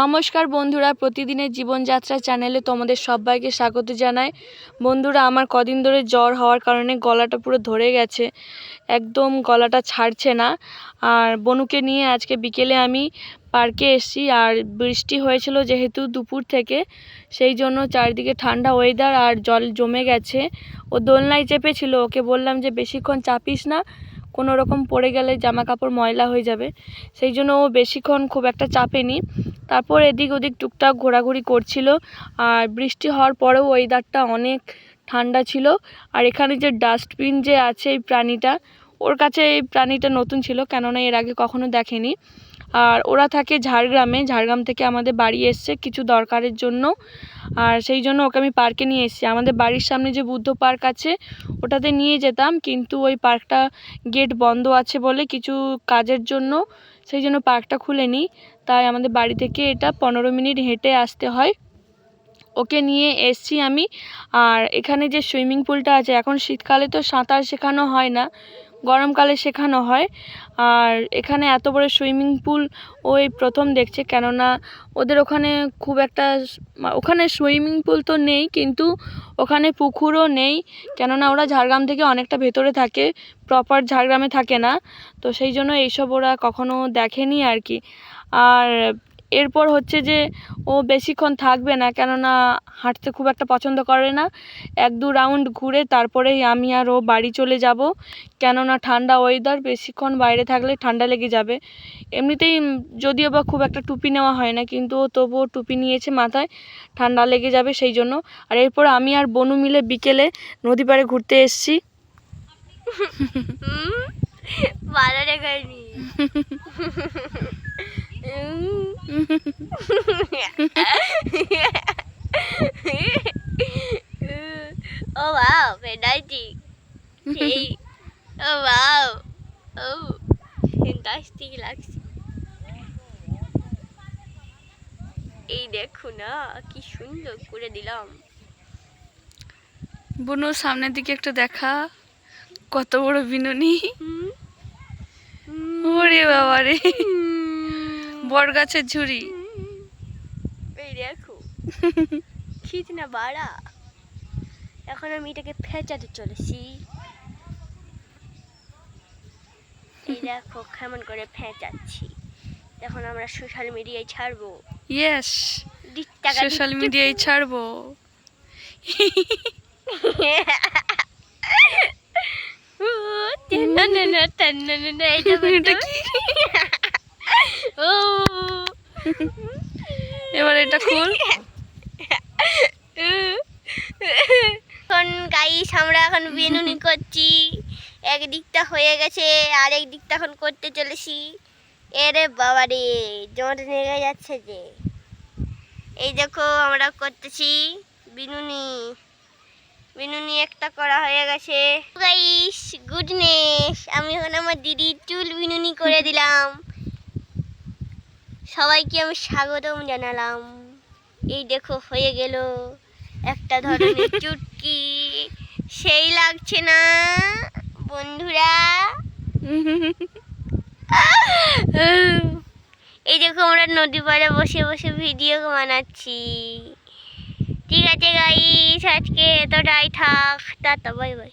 নমস্কার বন্ধুরা, প্রতিদিনের জীবনযাত্রা চ্যানেলে তোমাদের সবাইকে স্বাগত জানাই। বন্ধুরা, আমার কদিন ধরে জ্বর হওয়ার কারণে গলাটা পুরো ধরে গেছে, একদম গলাটা ছাড়ছে না। আর বনুকে নিয়ে আজকে বিকেলে আমি পার্কে এসেছি, আর বৃষ্টি হয়েছিল যেহেতু দুপুর থেকে, সেই জন্য চারিদিকে ঠান্ডা ওয়েদার আর জল জমে গেছে। ও দোলনায় চেপেছিল, ওকে বললাম যে, বেশিক্ষণ চাপিস না কোনো রকম পড়ে গেলে জামা কাপড় ময়লা হয়ে যাবে। সেই জন্য ও বেশিক্ষণ খুব একটা চাপেনি। তারপর এদিক ওদিক টুকটাক ঘোরাঘুরি করছিল। আর বৃষ্টি হওয়ার পরেও ওয়েদারটা অনেক ঠান্ডা ছিল। আর এখানে যে ডাস্টবিন যে আছে এই প্রাণীটা, ওর কাছে এই প্রাণীটা নতুন ছিল, কেননা এর আগে কখনো দেখেনি। আর ওরা থাকে ঝাড়গ্রামে, ঝাড়গ্রাম থেকে আমাদের বাড়ি এসছে কিছু দরকারের জন্য। আর সেই জন্য ওকে আমি পার্কে নিয়ে এসেছি। আমাদের বাড়ির সামনে যে বুদ্ধ পার্ক আছে, ওটাতে নিয়ে যেতাম, কিন্তু ওই পার্কটা গেট বন্ধ আছে বলে কিছু কাজের জন্য সেই জন্য পার্কটা খুলে নিই। তাই আমাদের বাড়ি থেকে এটা পনেরো মিনিট হেঁটে আসতে হয়। ওকে নিয়ে এসছি আমি। আর এখানে যে সুইমিং পুলটা আছে, এখন শীতকালে তো সাঁতার শেখানো হয় না। গরমকালে শেখানো হয়। আর এখানে এত বড় সুইমিং পুল ওই প্রথম দেখছে কেননা ওদের ওখানে খুব একটা ওখানে সুইমিং পুল তো নেই কিন্তু ওখানে পুকুরও নেই। কেননা ওরা ঝাড়গ্রাম থেকে অনেকটা ভেতরে থাকে প্রপার ঝাড়গ্রামে থাকে না। তো সেই জন্য এইসব ওরা কখনো দেখেনি আর কি। আর এরপর হচ্ছে যে ও বেশিক্ষণ থাকবে না কেননা হাঁটতে খুব একটা পছন্দ করে না। এক দু রাউন্ড ঘুরে তারপরেই আমি আর ও বাড়ি চলে যাব। কেননা ঠান্ডা ওয়েদার বেশিক্ষণ বাইরে থাকলে ঠান্ডা লেগে যাবে। এমনিতেই যদিও বা খুব একটা টুপি নেওয়া হয় না কিন্তু ও তবুও টুপি নিয়েছে মাথায় ঠান্ডা লেগে যাবে সেই জন্য। আর এরপর আমি আর বনু মিলে বিকেলে নদী পাড়ে ঘুরতে এসেছি। ভালো ও ওয়াও পেনাল্টি সেই ও ওয়াও ও ফ্যান্টাস্টিক লাগছে এই দেখো না কি সুন্দর করে দিলাম। বনু সামনের দিকে একটু দেখা। কত বড় বিনুনি। ওরে বাবা রে বট গাছের ঝুড়ি এই দেখো খিচ না বাড়া এখন আমি এটাকে ফেঁচাতে চলেছি এই দেখো কেমন করে ফেঁচাচ্ছি এখন আমরা সোশ্যাল মিডিয়ায় ছাড়বো ইয়েস সোশ্যাল মিডিয়ায় ছাড়বো এটা কি ও। এবার এটা খুল। এখন গাইস আমরা এখন বেনুনি করছি। এক দিকটা হয়ে গেছে আর এক দিকটা এখন করতে চলেছি। এরে বাবা রে জোর লেগে যাচ্ছে যে। এই দেখো, আমরা করতেছি বিনুনি। বিনুনি একটা করা হয়ে গেছে। গাইস গুডনেস আমি এখন আমার দিদির চুল বিনুনি করে দিলাম। সবাইকে আমি স্বাগতম জানালাম। এই দেখো হয়ে গেল একটা ধরনের চুটকি। সেই লাগছে না বন্ধুরা। এই দেখো আমরা নদী পাড়ে বসে বসে ভিডিও বানাচ্ছি। ঠিক আছে গাইস আজকে এতটাই থাক টাটা বাই বাই